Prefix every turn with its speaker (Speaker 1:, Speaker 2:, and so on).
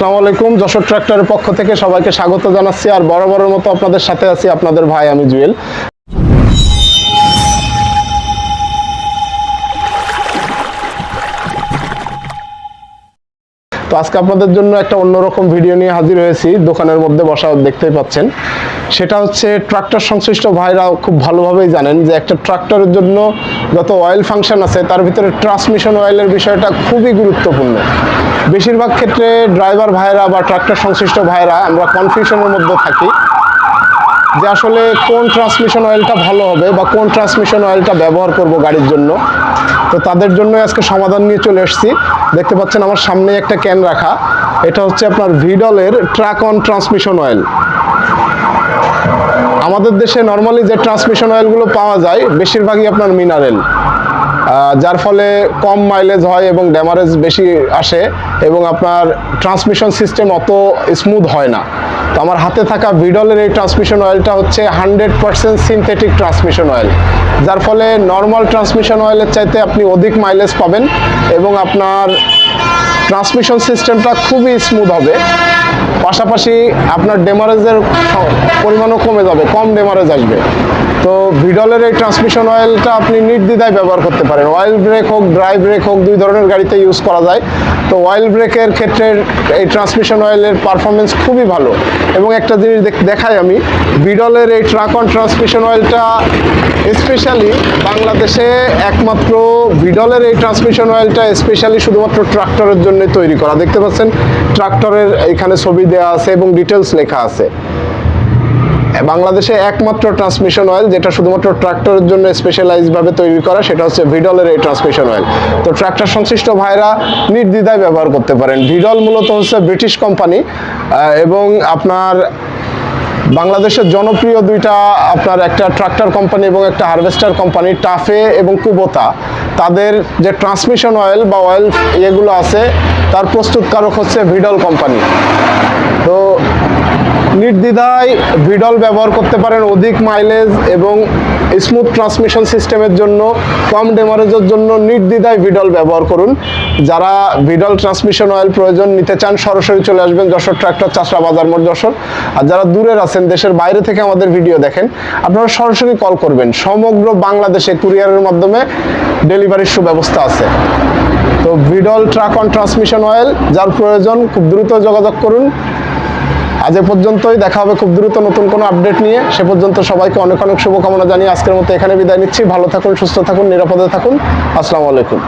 Speaker 1: আসসালামু আলাইকুম, যশোর ট্র্যাক্টরের পক্ষ থেকে সবাইকে স্বাগত জানাচ্ছি আর বরাবরের মতো আপনাদের সাথে আছি আপনাদের ভাই আমি জুয়েল। তো আজকে আপনাদের জন্য একটা অন্যরকম ভিডিও নিয়ে হাজির হয়েছি, দোকানের মধ্যে বসা দেখতেই পাচ্ছেন। সেটা হচ্ছে ট্রাক্টর সংশ্লিষ্ট ভাইরা খুব ভালোভাবেই জানেন যে একটা ট্রাক্টরের জন্য যত অয়েল ফাংশন আছে, তার ভিতরে ট্রান্সমিশন অয়েলের বিষয়টা খুবই গুরুত্বপূর্ণ। বেশিরভাগ ক্ষেত্রে ড্রাইভার ভাইরা বা ট্রাক্টর সংশ্লিষ্ট ভাইরা আমরা কনফিউশনের মধ্যে থাকি যে আসলে কোন ট্রান্সমিশন অয়েলটা ভালো হবে বা কোন ট্রান্সমিশন অয়েলটা ব্যবহার করব গাড়ির জন্য। তো তাদের জন্য আজকে সমাধান নিয়ে চলে এসেছি। দেখতে পাচ্ছেন আমার সামনে একটা ক্যান রাখা। এটা হচ্ছে আপনার ভিডলের ট্রাক অন ট্রান্সমিশন অয়েল আমাদের দেশে নর্মালি যে ট্রান্সমিশন অয়েলগুলো পাওয়া যায়, বেশিরভাগই আপনার মিনারেল যার ফলে কম মাইলেজ হয় এবং ড্যামারেজ বেশি আসে এবং আপনার ট্রান্সমিশন সিস্টেম অত স্মুথ হয় না। তো আমার হাতে থাকা ভিডলের এই ট্রান্সমিশন অয়েলটা হচ্ছে hundred percent synthetic transmission oil যার ফলে নর্মাল ট্রান্সমিশন অয়েলের চাইতে আপনি অধিক মাইলেজ পাবেন এবং আপনার ট্রান্সমিশন সিস্টেমটা খুবই স্মুথ হবে। পাশাপাশি আপনার ডেমারেজের পরিমাণও কমে যাবে, কম ডেমারেজ আসবে। তো ভিডলের এই ট্রান্সমিশন অয়েলটা আপনি নির্দ্বিধায় ব্যবহার করতে পারেন। অয়েল ব্রেক হোক ড্রাই ব্রেক হোক, দুই ধরনের গাড়িতে ইউজ করা যায়। তো অয়েল ব্রেকের ক্ষেত্রে এই ট্রান্সমিশন অয়েলের পারফরমেন্স খুবই ভালো। এবং একটা জিনিস দেখ- দেখাই আমি ভিডলের এই ট্রাক অন ট্রান্সমিশন অয়েলটা স্পেশালি বাংলাদেশে একমাত্র ভিডলের এই ট্রান্সমিশন অয়েলটা স্পেশালি শুধুমাত্র ট্রাক্টরের জন্য তৈরি করা। দেখতে পাচ্ছেন ট্রাক্টরের এখানে ছবি দেওয়া আছে এবং ডিটেলস লেখা আছে। বাংলাদেশে একমাত্র ট্রান্সমিশন অয়েল যেটা শুধুমাত্র ট্রাক্টরের জন্য স্পেশালাইজ ভাবে তৈরি করা, সেটা হচ্ছে ভিডলের এই ট্রান্সমিশন অয়েল তো ট্রাক্টর সংশ্লিষ্ট ভাইরা নির্দ্বিধায় ব্যবহার করতে পারেন। ভিডল মূলত হচ্ছে ব্রিটিশ কোম্পানি এবং আপনার বাংলাদেশের জনপ্রিয় দুইটা আপনার একটা ট্রাক্টর কোম্পানি এবং একটা হারভেস্টার কোম্পানি টাফে এবং কুবোতা তাদের যে ট্রান্সমিশন অয়েল বা অয়েল এগুলো আছে, তার প্রস্তুতকারক হচ্ছে ভিডল কোম্পানি তো নির্দ্বিধায় ভিডল ব্যবহার করতে পারেন অধিক মাইলেজ এবং স্মুথ ট্রান্সমিশন সিস্টেমের জন্য, কম ডেমারেজের জন্য নির্দ্বিধায় ভিডল ব্যবহার করুন। যারা ভিডল ট্রান্সমিশন অয়েল প্রয়োজন নিতে চান, সরাসরি চলে আসবেন যশোর ট্রাক্টর চাষরা বাজার মোড় যশোর। আর যারা দূরের আছেন, দেশের বাইরে থেকে আমাদের ভিডিও দেখেন, আপনারা সরাসরি কল করবেন। সমগ্র বাংলাদেশে কুরিয়ারের মাধ্যমে ডেলিভারির সুব্যবস্থা আছে। তো Vidol truck on transmission oil যার প্রয়োজন, খুব দ্রুত যোগাযোগ করুন। আজ এ পর্যন্তই, দেখা হবে খুব দ্রুত নতুন কোনো আপডেট নিয়ে। সে পর্যন্ত সবাইকে অনেক অনেক শুভকামনা জানিয়ে আজকের মতো এখানে বিদায় নিচ্ছি। ভালো থাকুন, সুস্থ থাকুন, নিরাপদে থাকুন। আসসালামু আলাইকুম।